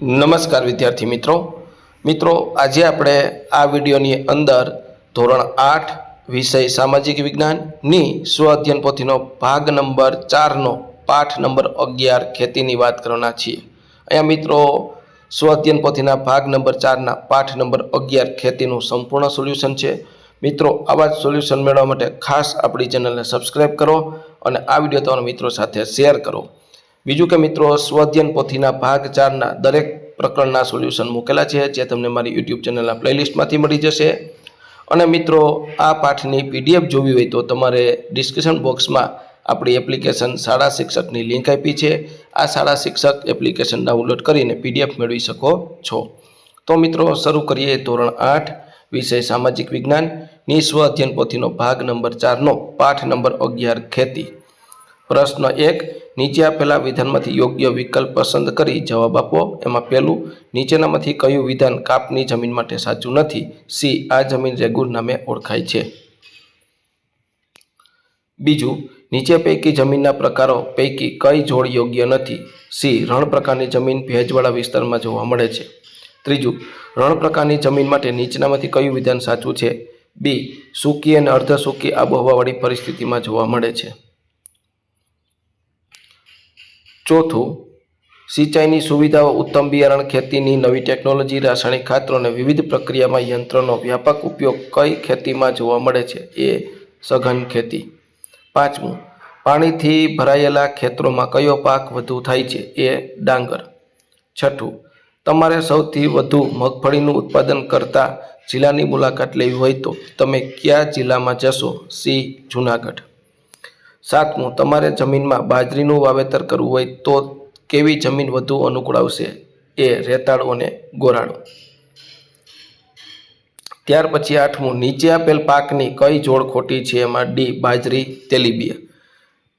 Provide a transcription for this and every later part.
નમસ્કાર વિદ્યાર્થી મિત્રો. મિત્રો, આજે આપણે આ વિડીયોની અંદર ધોરણ આઠ વિષય સામાજિક વિજ્ઞાનની સ્વ અધ્યયન પોથીનો ભાગ નંબર ચારનો પાઠ નંબર અગિયાર ખેતીની વાત કરવાના છીએ. અહીંયા મિત્રો, સ્વ અધ્યયન પોથીના ભાગ નંબર ચારના પાઠ નંબર અગિયાર ખેતીનું સંપૂર્ણ સોલ્યુશન છે. મિત્રો, આવા જ સોલ્યુશન મેળવવા માટે ખાસ આપણી ચેનલને સબસ્ક્રાઈબ કરો અને આ વીડિયો તમારા મિત્રો સાથે શેર કરો. બીજું કે મિત્રો, સ્વાધ્યન પોથીના ભાગ ચારના દરેક પ્રકરણના સોલ્યુશન મૂકેલા છે, જે તમને મારી યુટ્યુબ ચેનલના પ્લેલિસ્ટમાંથી મળી જશે. અને મિત્રો, આ પાઠની પીડીએફ જોવી હોય તો તમારે ડિસ્ક્રિપ્શન બોક્સમાં આપણી એપ્લિકેશન શાળા શિક્ષકની લિંક આપી છે. આ શાળા શિક્ષક એપ્લિકેશન ડાઉનલોડ કરીને પીડીએફ મેળવી શકો છો. તો મિત્રો, શરૂ કરીએ ધોરણ આઠ, વિષય સામાજિક વિજ્ઞાનની સ્વ અધ્યયન પોથીનો ભાગ નંબર ચારનો પાઠ નંબર અગિયાર ખેતી. પ્રશ્ન એક, નીચે આપેલા વિધાનમાંથી યોગ્ય વિકલ્પ પસંદ કરી જવાબ આપો. એમાં પહેલું, નીચેનામાંથી કયું વિધાન કાપની જમીન માટે સાચું નથી? સી, આ જમીન રેગુર નામે ઓળખાય છે. બીજું, નીચે પૈકી જમીનના પ્રકારો પૈકી કઈ જોડ યોગ્ય નથી? સી, રણ પ્રકારની જમીન ભેજવાળા વિસ્તારમાં જોવા મળે છે. ત્રીજું, રણ પ્રકારની જમીન માટે નીચેનામાંથી કયું વિધાન સાચું છે? બી, સૂકી અને અર્ધ સૂકી આબોહવાવાળી પરિસ્થિતિમાં જોવા મળે છે. ચોથું, સિંચાઈની સુવિધાઓ, ઉત્તમ બિયારણ, ખેતીની નવી ટેકનોલોજી, રાસાયણિક ખાતરો અને વિવિધ પ્રક્રિયામાં યંત્રનો વ્યાપક ઉપયોગ કઈ ખેતીમાં જોવા મળે છે? એ, સઘન ખેતી. પાંચમું, પાણીથી ભરાયેલા ખેતરોમાં કયો પાક વધુ થાય છે? એ, ડાંગર. છઠ્ઠું, તમારે સૌથી વધુ મગફળીનું ઉત્પાદન કરતા જિલ્લાની મુલાકાત લેવી હોય તો તમે કયા જિલ્લામાં જશો? સી, જુનાગઢ. સાતમું, તમારે જમીનમાં બાજરીનું વાવેતર કરવું હોય તો કેવી જમીન વધુ અનુકૂળ આવશે? એ, રેતાળો અને ગોરાળો. ત્યાર પછી આઠમું, નીચે આપેલ પાકની કઈ જોડ ખોટી છે? એમાં ડી, બાજરી, તેલીબિયા.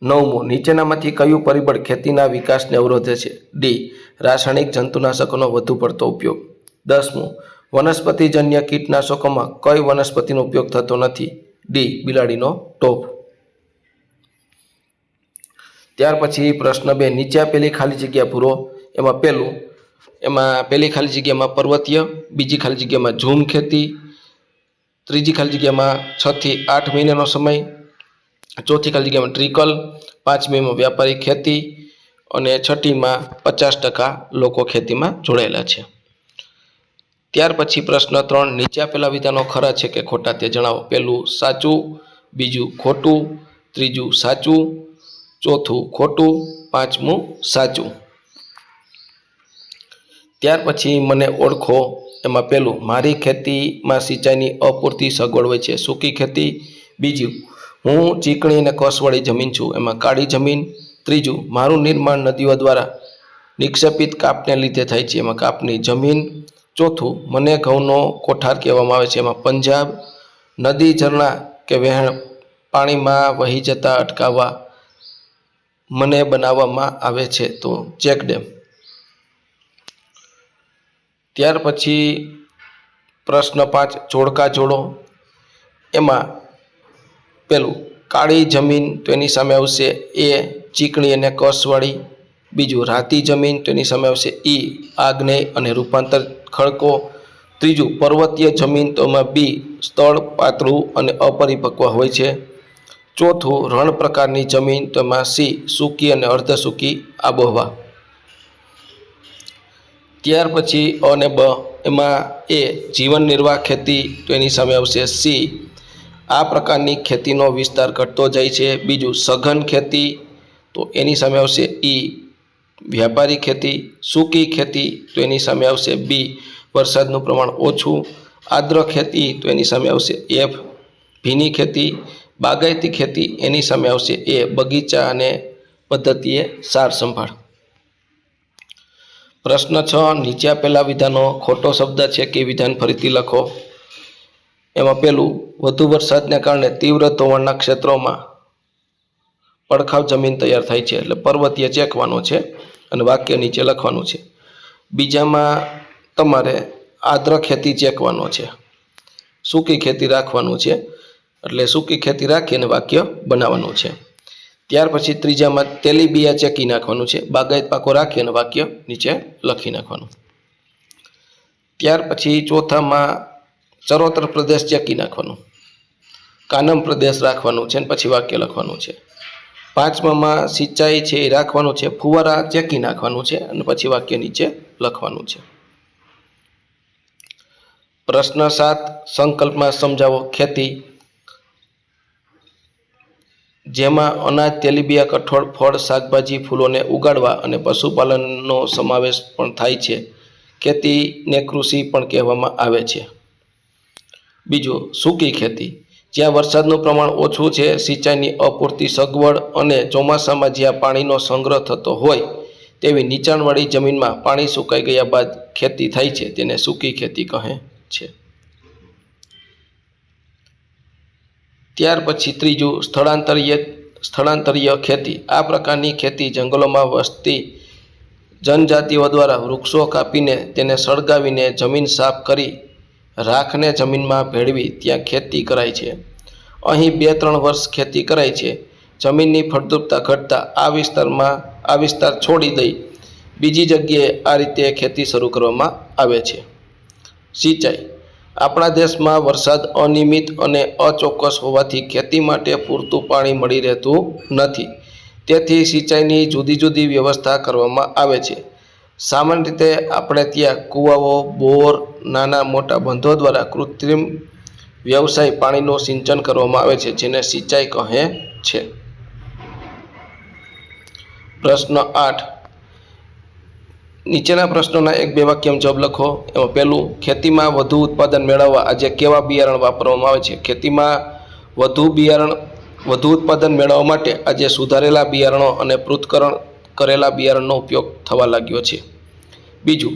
નવમું, નીચેનામાંથી કયું પરિબળ ખેતીના વિકાસને અવરોધે છે? ડી, રાસાયણિક જંતુનાશકોનો વધુ પડતો ઉપયોગ. દસમું, વનસ્પતિજન્ય કીટનાશકોમાં કઈ વનસ્પતિનો ઉપયોગ થતો નથી? ડી, બિલાડીનો ટોપ. ત્યાર પછી પ્રશ્ન બે, નીચે આપેલી ખાલી જગ્યા પૂરો. એમાં પહેલું એમાં પહેલી ખાલી જગ્યામાં પર્વતીય, બીજી ખાલી જગ્યામાં ઝૂમ ખેતી, ત્રીજી ખાલી જગ્યામાં છથી આઠ મહિનાનો સમય, ચોથી ખાલી જગ્યામાં ટ્રિકલ પાંચમીમાં વ્યાપારી ખેતી અને છઠ્ઠીમાં પચાસ ટકા લોકો ખેતીમાં જોડાયેલા છે. ત્યાર પછી પ્રશ્ન ત્રણ, નીચે આપેલા વિધાનો ખરા છે કે ખોટા તે જણાવો. પહેલું સાચું, બીજું ખોટું, ત્રીજું સાચું ચોથું ખોટું, પાંચમું સાચું. ત્યાર પછી મને ઓળખો એમાં પહેલું, મારી ખેતીમાં સિંચાઈની અપૂરતી સગવડ હોય છે. સૂકી ખેતી. બીજું, હું ચીકણી અને કસવાળી જમીન છું. એમાં કાળી જમીન. ત્રીજું, મારું નિર્માણ નદીઓ દ્વારા નિક્ષેપિત કાપને લીધે થાય છે. એમાં કાપની જમીન. ચોથું, મને ઘઉંનો કોઠાર કહેવામાં આવે છે. એમાં પંજાબ, નદી ઝરણા કે વહેણ પાણીમાં વહી જતા અટકાવવા મને બનાવવામાં આવે છે તો ચેક ડેમ. ત્યાર પછી પ્રશ્ન પાંચ, જોડકા જોડો. એમાં પેલું, કાળી જમીન તો એની સામે આવશે એ, ચીકણી અને કસવાળી. બીજું, રાતી જમીન તો એની સામે આવશે ઈ, આગ્નેય અને રૂપાંતર ખડકો. ત્રીજું, પર્વતીય જમીન તો એમાં બી, સ્થળ, પાતળું અને અપરિપક્વ હોય છે. ચોથું રણ પ્રકારની જમીન તો એમાં સી સૂકી અને અર્ધ સૂકી આબોહવા. ત્યાર પછી અ અને બ, એમાં એ જીવન નિર્વાહ ખેતી તો એની સામે આવશે સી. આ પ્રકારની ખેતીનો વિસ્તાર ઘટતો જાય છે. બીજું સઘન ખેતી, તો એની સામે આવશે ઈ. વ્યાપારી ખેતી, સૂકી ખેતી, તો એની સામે આવશે બી. વરસાદનું પ્રમાણ ઓછું. આદ્ર ખેતી, તો એની સામે આવશે એફ. ભીની ખેતી બાગાયતી ખેતી એની સામે આવશે. એ બગીચા અને પદ્ધતિએ સાર સંભાળ. પ્રશ્ન છ, નીચે આપેલા વિધાનો. ખોટો શબ્દ છે કે વિધાન ફરીથી લખો. એમાં પહેલું વધુ વરસાદને કારણે તીવ્ર ધોવાણના ક્ષેત્રોમાં પડખાવ જમીન તૈયાર થાય છે. એટલે પર્વતીય ચેકવાનો છે અને વાક્ય નીચે લખવાનું છે. બીજામાં તમારે આદ્ર ખેતી ચેકવાનો છે. સૂકી ખેતી રાખવાનું છે. એટલે સૂકી ખેતી રાખી અને વાક્ય બનાવવાનું છે. ત્યાર પછી ત્રીજામાં તેલીબિયા ચેકી નાખવાનું છે. બાગાયત પાકો રાખી અને વાક્ય નીચે લખી નાખવાનું. ત્યાર પછી ચોથામાં ચરોતર પ્રદેશ ચેકી નાખવાનું. કાનમ પ્રદેશ રાખવાનું છે અને પછી વાક્ય લખવાનું છે. પાંચમામાં સિંચાઈ છે એ રાખવાનું છે. ફુવારા ચેકી નાખવાનું છે અને પછી વાક્ય નીચે લખવાનું છે. પ્રશ્ન સાત, સંકલ્પમાં સમજાવો ખેતી જેમાં અનાજ, તેલીબિયા, કઠોળ, ફળ, શાકભાજી, ફૂલોને ઉગાડવા અને પશુપાલનનો સમાવેશ પણ થાય છે. ખેતીને કૃષિ પણ કહેવામાં આવે છે. બીજું, સૂકી ખેતી. જ્યાં વરસાદનું પ્રમાણ ઓછું છે, સિંચાઈની અપૂરતી સગવડ અને ચોમાસામાં જ્યાં પાણીનો સંગ્રહ થતો હોય, તેવી નીચાણવાળી જમીનમાં પાણી સુકાઈ ગયા બાદ ખેતી થાય છે, તેને સૂકી ખેતી કહે છે. ત્યાર પછી ત્રીજું સ્થળાંતરીય સ્થળાંતરીય ખેતી. આ પ્રકારની ખેતી જંગલોમાં વસતી જનજાતિઓ દ્વારા વૃક્ષો કાપીને તેને સળગાવીને જમીન સાફ કરી રાખને જમીનમાં ભેળવી ત્યાં ખેતી કરાય છે. અહીં બે ત્રણ વર્ષ ખેતી કરાય છે. જમીનની ફળદ્રુપતા ઘટતા આ વિસ્તારમાં આ વિસ્તાર છોડી દઈ બીજી જગ્યાએ આ રીતે ખેતી શરૂ કરવામાં આવે છે. સિંચાઈ. આપણા દેશમાં વરસાદ અનિયમિત અને અચોક્કસ હોવાથી ખેતી માટે પૂરતું પાણી મળી રહેતું નથી. તેથી સિંચાઈની જુદી જુદી વ્યવસ્થા કરવામાં આવે છે. સામાન્ય રીતે આપણે ત્યાં કૂવાઓ, બોર, નાના મોટા બંધો દ્વારા કૃત્રિમ વ્યવસાય પાણીનું સિંચન કરવામાં આવે છે, જેને સિંચાઈ કહે છે. પ્રશ્ન આઠ. નીચેના પ્રશ્નોના એક બે વાક્યમ જવાબ લખો. એમાં પહેલું, ખેતીમાં વધુ ઉત્પાદન મેળવવા આજે કેવા બિયારણ વાપરવામાં આવે છે? ખેતીમાં વધુ બિયારણ, વધુ ઉત્પાદન મેળવવા માટે આજે સુધારેલા બિયારણો અને પૃથ્થકરણ કરેલા બિયારણનો ઉપયોગ થવા લાગ્યો છે. બીજું,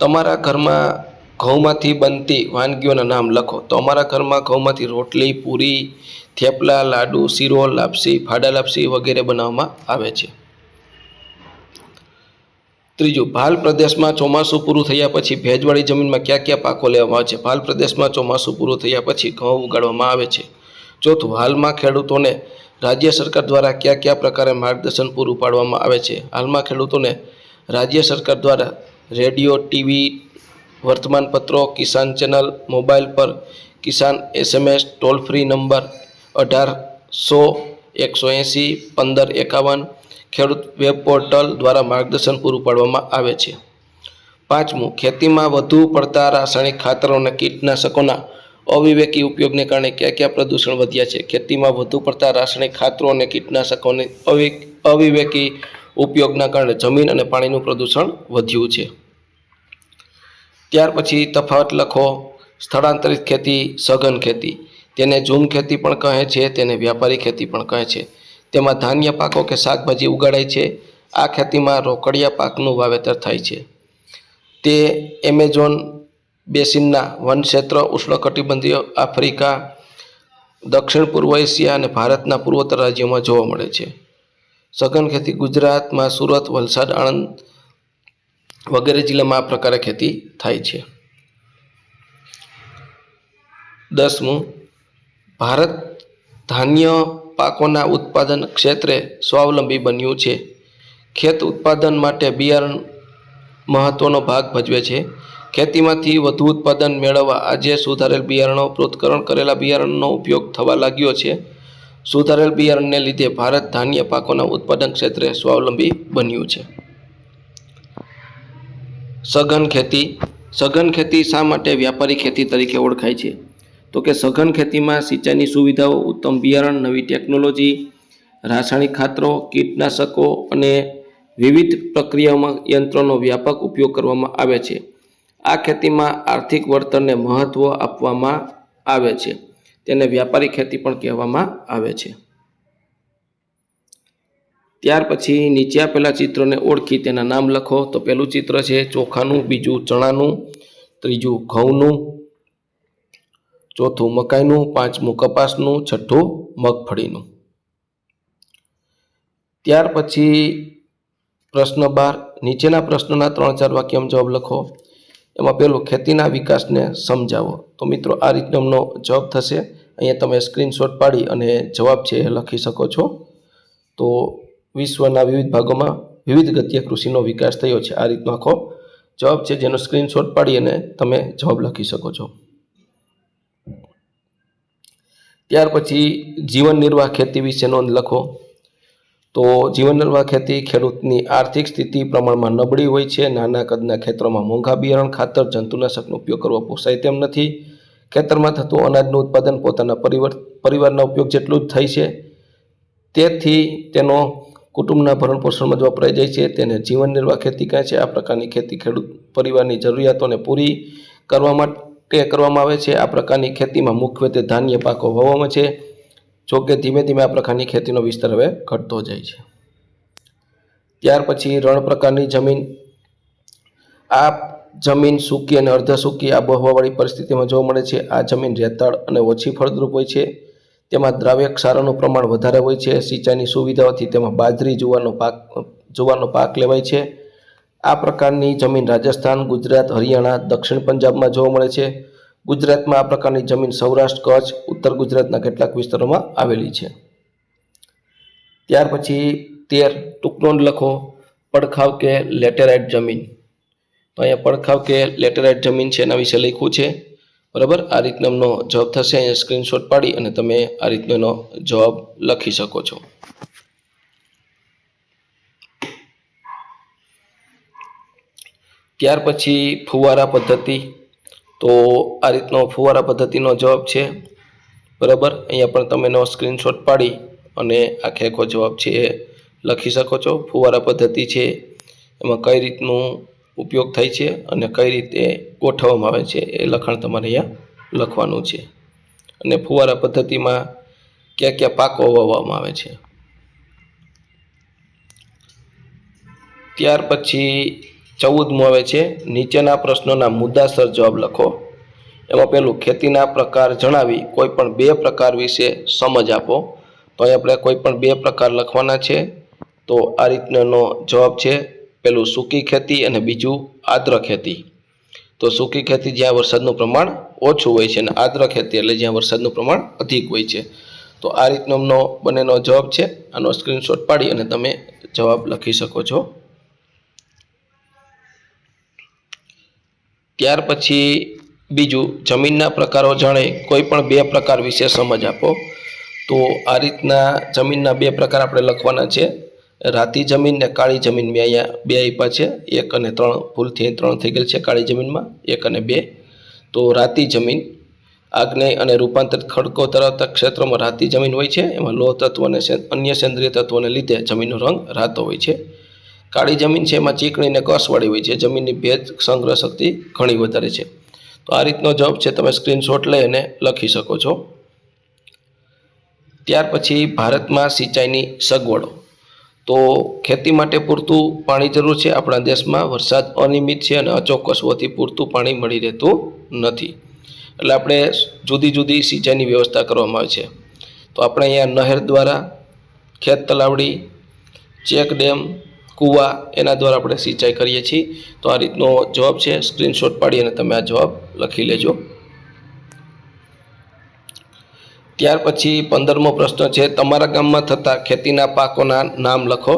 તમારા ઘરમાં ઘઉંમાંથી બનતી વાનગીઓના નામ લખો. તો અમારા ઘરમાં ઘઉંમાંથી રોટલી, પૂરી, થેપલા, લાડુ, શીરો, લાપસી, ફાડા લાપસી વગેરે બનાવવામાં આવે છે. ત્રીજું, ભાલ પ્રદેશમાં ચોમાસું પૂરું થયા પછી ભેજવાળી જમીનમાં ક્યાં ક્યાં પાકો લેવામાં આવે છે? ભાલ પ્રદેશમાં ચોમાસું પૂરું થયા પછી ઘઉં ઉગાડવામાં આવે છે. ચોથું, હાલમાં ખેડૂતોને રાજ્ય સરકાર દ્વારા કયા કયા પ્રકારે માર્ગદર્શન પૂરું પાડવામાં આવે છે? હાલમાં ખેડૂતોને રાજ્ય સરકાર દ્વારા રેડિયો, ટીવી, વર્તમાનપત્રો, કિસાન ચેનલ, મોબાઈલ પર Kisan SMS, toll free number અઢાર સો એકસો એંસી, પંદર એકાવન ખેડૂત વેબ પોર્ટલ દ્વારા માર્ગદર્શન પૂરું પાડવામાં આવે છે. પાંચમું, ખેતીમાં વધુ પડતા રાસાયણિક ખાતરો અને કીટનાશકોના અવિવેકી ઉપયોગને કારણે કયા ક્યાં પ્રદૂષણ વધ્યા છે? ખેતીમાં વધુ પડતા રાસાયણિક ખાતરો અને કીટનાશકોને અવિ અવિવેકી ઉપયોગના કારણે જમીન અને પાણીનું પ્રદૂષણ વધ્યું છે. ત્યાર પછી તફાવત લખો. સ્થળાંતરિત ખેતી, સઘન ખેતી. તેને ઝૂમ ખેતી પણ કહે છે, તેને વ્યાપારી ખેતી પણ કહે છે. તેમાં ધાન્ય પાકો કે શાકભાજી ઉગાડાય છે. આ ખેતીમાં રોકડિયા પાકનું વાવેતર થાય છે. તે એમેઝોન બેસિનના વનક્ષેત્ર ઉષ્ણકટિબંધીય આફ્રિકા, દક્ષિણ પૂર્વ એશિયા અને ભારતના પૂર્વોત્તર રાજ્યોમાં જોવા મળે છે. સઘન ખેતી ગુજરાતમાં સુરત, વલસાડ, આણંદ વગેરે જિલ્લામાં આ પ્રકારે ખેતી થાય છે. દસમું, ભારત ધાન્ય પાકોના ઉત્પાદન ક્ષેત્રે સ્વાવલંબી બન્યું છે. ખેત ઉત્પાદન માટે બિયારણ મહત્વનો ભાગ ભજવે છે. ખેતીમાંથી વધુ ઉત્પાદન મેળવવા આજે સુધારેલ બિયારણો પ્રોત્કરણ કરેલા બિયારણનો ઉપયોગ થવા લાગ્યો છે. સુધારેલ બિયારણને લીધે ભારત ધાન્ય પાકોના ઉત્પાદન ક્ષેત્રે સ્વાવલંબી બન્યું છે. સઘન ખેતી. સઘન ખેતી શા માટે વ્યાપારી ખેતી તરીકે ઓળખાય છે? તો કે સઘન ખેતીમાં સિંચાઈની સુવિધાઓ, ઉત્તમ બિયારણ, નવી ટેકનોલોજી, રાસાયણિક ખાતરો, કીટનાશકો અને વિવિધ પ્રક્રિયાઓમાં યંત્રોનો વ્યાપક ઉપયોગ કરવામાં આવે છે. આ ખેતીમાં આર્થિક વળતરને મહત્ત્વ આપવામાં આવે છે. તેને વ્યાપારી ખેતી પણ કહેવામાં આવે છે. ત્યાર પછી નીચે આપેલા ચિત્રોને ઓળખી તેના નામ લખો. તો પહેલું ચિત્ર છે ચોખાનું, બીજું ચણાનું, ત્રીજું ઘઉંનું ચોથું મકાઈનું, પાંચમું કપાસનું, છઠ્ઠું મગફળીનું. ત્યાર પછી પ્રશ્ન બાર, નીચેના પ્રશ્નના ત્રણ ચાર વાક્યમાં જવાબ લખો. એમાં પહેલું, ખેતીના વિકાસને સમજાવો. તો મિત્રો, આ રીતનો જવાબ થશે. અહીંયા તમે સ્ક્રીનશોટ પાડી અને જવાબ છે એ લખી શકો છો. તો વિશ્વના વિવિધ ભાગોમાં વિવિધ ગતિએ કૃષિનો વિકાસ થયો છે. આ રીતનો આખો જવાબ છે, જેનો સ્ક્રીનશોટ પાડી અને તમે જવાબ લખી શકો છો. ત્યાર પછી જીવન નિર્વાહ ખેતી વિશે નોંધ લખો. તો જીવન નિર્વાહ ખેતી ખેડૂતની આર્થિક સ્થિતિ પ્રમાણમાં નબળી હોય છે. નાના કદના ખેતરોમાં મોંઘા બિયારણ, ખાતર, જંતુનાશકનો ઉપયોગ કરવો પોસાય તેમ નથી. ખેતરમાં થતું અનાજનું ઉત્પાદન પોતાના પરિવાર, પરિવારના ઉપયોગ જેટલું જ થાય છે. તેથી તેનો કુટુંબના ભરણ પોષણમાં જ વપરાઈ જાય છે. તેને જીવન નિર્વાહ ખેતી કહે છે. આ પ્રકારની ખેતી ખેડૂત પરિવારની જરૂરિયાતોને પૂરી કરવા માટે કરવામાં આવે છે. આ પ્રકારની ખેતીમાં મુખ્યત્વે ધાન્ય પાકો વાવવામાં છે. જો કે ધીમે ધીમે આ પ્રકારની ખેતીનો વિસ્તાર હવે ઘટતો જાય છે. ત્યાર પછી રણ પ્રકારની જમીન. આ જમીન સૂકી અને અર્ધ સૂકી આબોહવાવાળી પરિસ્થિતિમાં જોવા મળે છે. આ જમીન રેતાળ અને ઓછી ફળદ્રુપ હોય છે. તેમાં દ્રાવ્ય ક્ષારોનું પ્રમાણ વધારે હોય છે. સિંચાઈની સુવિધાઓથી તેમાં બાજરી જુવારનો પાક જુવારનો પાક લેવાય છે. આ પ્રકારની જમીન રાજસ્થાન, ગુજરાત, હરિયાણા, દક્ષિણ પંજાબમાં જોવા મળે છે. ગુજરાતમાં આ પ્રકારની જમીન સૌરાષ્ટ્ર, કચ્છ, ઉત્તર ગુજરાતના કેટલાક વિસ્તારોમાં આવેલી છે. ત્યાર પછી તેર ટૂંકનોંધ લખો. પડખાવ કે લેટેરાઇટ જમીન. તો અહીંયા પડખાવ કે લેટેરાઇટ જમીન છે એના વિશે લખ્યું છે. બરાબર? આ રીતનો એમનો જવાબ થશે. અહીંયા સ્ક્રીનશોટ પાડી અને તમે આ રીતનો એનો જવાબ લખી શકો છો. ત્યાર પછી ફુવારા પદ્ધતિ. તો આ રીતનો ફુવારા પદ્ધતિનો જવાબ છે. બરાબર? અહીંયા પણ તમે એનો સ્ક્રીનશોટ પાડી અને આખે આખો જવાબ છે એ લખી શકો છો. ફુવારા પદ્ધતિ છે. એમાં કઈ રીતનું ઉપયોગ થાય છે અને કઈ રીતે ગોઠવવામાં આવે છે એ લખાણ તમારે અહીંયા લખવાનું છે. અને ફુવારા પદ્ધતિમાં કયા કયા પાકો વાવવામાં આવે છે. ત્યાર પછી ચૌદમું આવે છે. નીચેના પ્રશ્નોના મુદ્દાસર જવાબ લખો. એમાં પહેલું ખેતીના પ્રકાર જણાવી કોઈ પણ બે પ્રકાર વિશે સમજ આપો. તો અહીં આપણે કોઈ પણ બે પ્રકાર લખવાના છે. તો આ રીતનો જવાબ છે. પેલું, સૂકી ખેતી અને બીજું, આદ્ર ખેતી. તો સૂકી ખેતી જ્યાં વરસાદનું પ્રમાણ ઓછું હોય છે અને આદ્ર ખેતી એટલે જ્યાં વરસાદનું પ્રમાણ અધિક હોય છે. તો આ રીતનો બંનેનો જવાબ છે. આનો સ્ક્રીનશોટ પાડી અને તમે જવાબ લખી શકો છો. ત્યાર પછી બીજું જમીનના પ્રકારો જાણે કોઈ પણ બે પ્રકાર વિશે સમજ આપો. તો આ રીતના જમીનના બે પ્રકાર આપણે લખવાના છે. રાતી જમીન ને કાળી જમીન મેં અહીંયા બે આપ્યા છે. એક અને ત્રણ ભૂલથી ત્રણ થઈ ગયેલ છે કાળી જમીનમાં, એક અને બે. તો રાતી જમીન આગ્નેય અને રૂપાંતરિત ખડકો ધરાવતા ક્ષેત્રોમાં રાતી જમીન હોય છે. એમાં લોહ તત્વ અને અન્ય સેન્દ્રિય તત્વોને લીધે જમીનનો રંગ રાતો હોય છે. કાળી જમીન છે, એમાં ચીકણી અને કસવાળી હોય છે. જમીનની ભેજ સંગ્રહ શક્તિ ઘણી વધારે છે. તો આ રીતનો જવાબ છે, તમે સ્ક્રીનશોટ લઈ અને લખી શકો છો. ત્યાર પછી ભારતમાં સિંચાઈની સગવડો. તો ખેતી માટે પૂરતું પાણી જરૂર છે. આપણા દેશમાં વરસાદ અનિયમિત છે અને અચોક્કસ હોવાથી પૂરતું પાણી મળી રહેતું નથી. એટલે આપણે જુદી જુદી સિંચાઈની વ્યવસ્થા કરવામાં આવે છે. તો આપણે અહીંયા નહેર દ્વારા ખેત તલાવડી, ચેક ડેમ કૂવા એના દ્વારા આપણે સિંચાઈ કરીએ છીએ. તો આ રીતનો જવાબ છે, સ્ક્રીનશોટ પાડી અને તમે આ જવાબ લખી લેજો. ત્યાર પછી પંદરમો પ્રશ્ન છે, તમારા ગામમાં થતા ખેતીના પાકોના નામ લખો.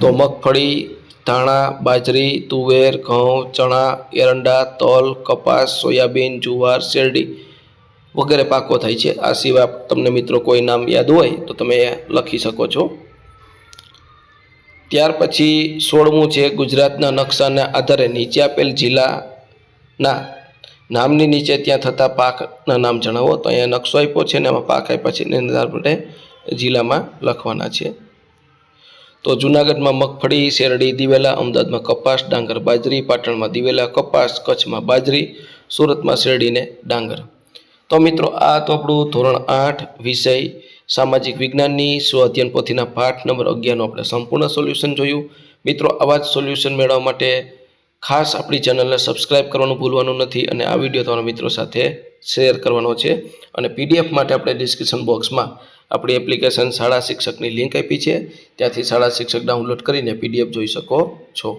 તો મગફળી, ધાણા, બાજરી, તુવેર, ઘઉં, ચણા, એરંડા, તલ, કપાસ, સોયાબીન, જુવાર, શેરડી વગેરે પાકો થાય છે. આ સિવાય તમને મિત્રો કોઈ નામ યાદ હોય તો તમે લખી શકો છો. ત્યાર પછી સોળમું છે ગુજરાતના નકશાના આધારે નીચે આપેલ જિલ્લાના નામની નીચે ત્યાં થતા પાકના નામ જણાવો. તો અહીંયા નકશો આપ્યો છે ને એમાં પાક આપ્યા છે એના આધારે જિલ્લામાં લખવાના છે. તો જુનાગઢમાં મગફળી, શેરડી, દિવેલા, અમદાવાદમાં કપાસ, ડાંગર, બાજરી, પાટણમાં દિવેલા, કપાસ, કચ્છમાં બાજરી, સુરતમાં શેરડીને ડાંગર. તો મિત્રો આ તો આપણું ધોરણ આઠ વિષય સામાજિક વિજ્ઞાનની સ્વ અધ્યયન પોથીના પાઠ નંબર અગિયારનું આપણે સંપૂર્ણ સોલ્યુશન જોયું. મિત્રો, આવા જ સોલ્યુશન મેળવવા માટે ખાસ આપણી ચેનલને સબસ્ક્રાઇબ કરવાનું ભૂલવાનું નથી અને આ વીડિયો તમારા મિત્રો સાથે શેર કરવાનો છે. અને પીડીએફ માટે આપણે ડિસ્ક્રિપ્શન બોક્સમાં આપણી એપ્લિકેશન શાળા શિક્ષકની લિંક આપી છે. ત્યાંથી શાળા શિક્ષક ડાઉનલોડ કરીને પીડીએફ જોઈ શકો છો.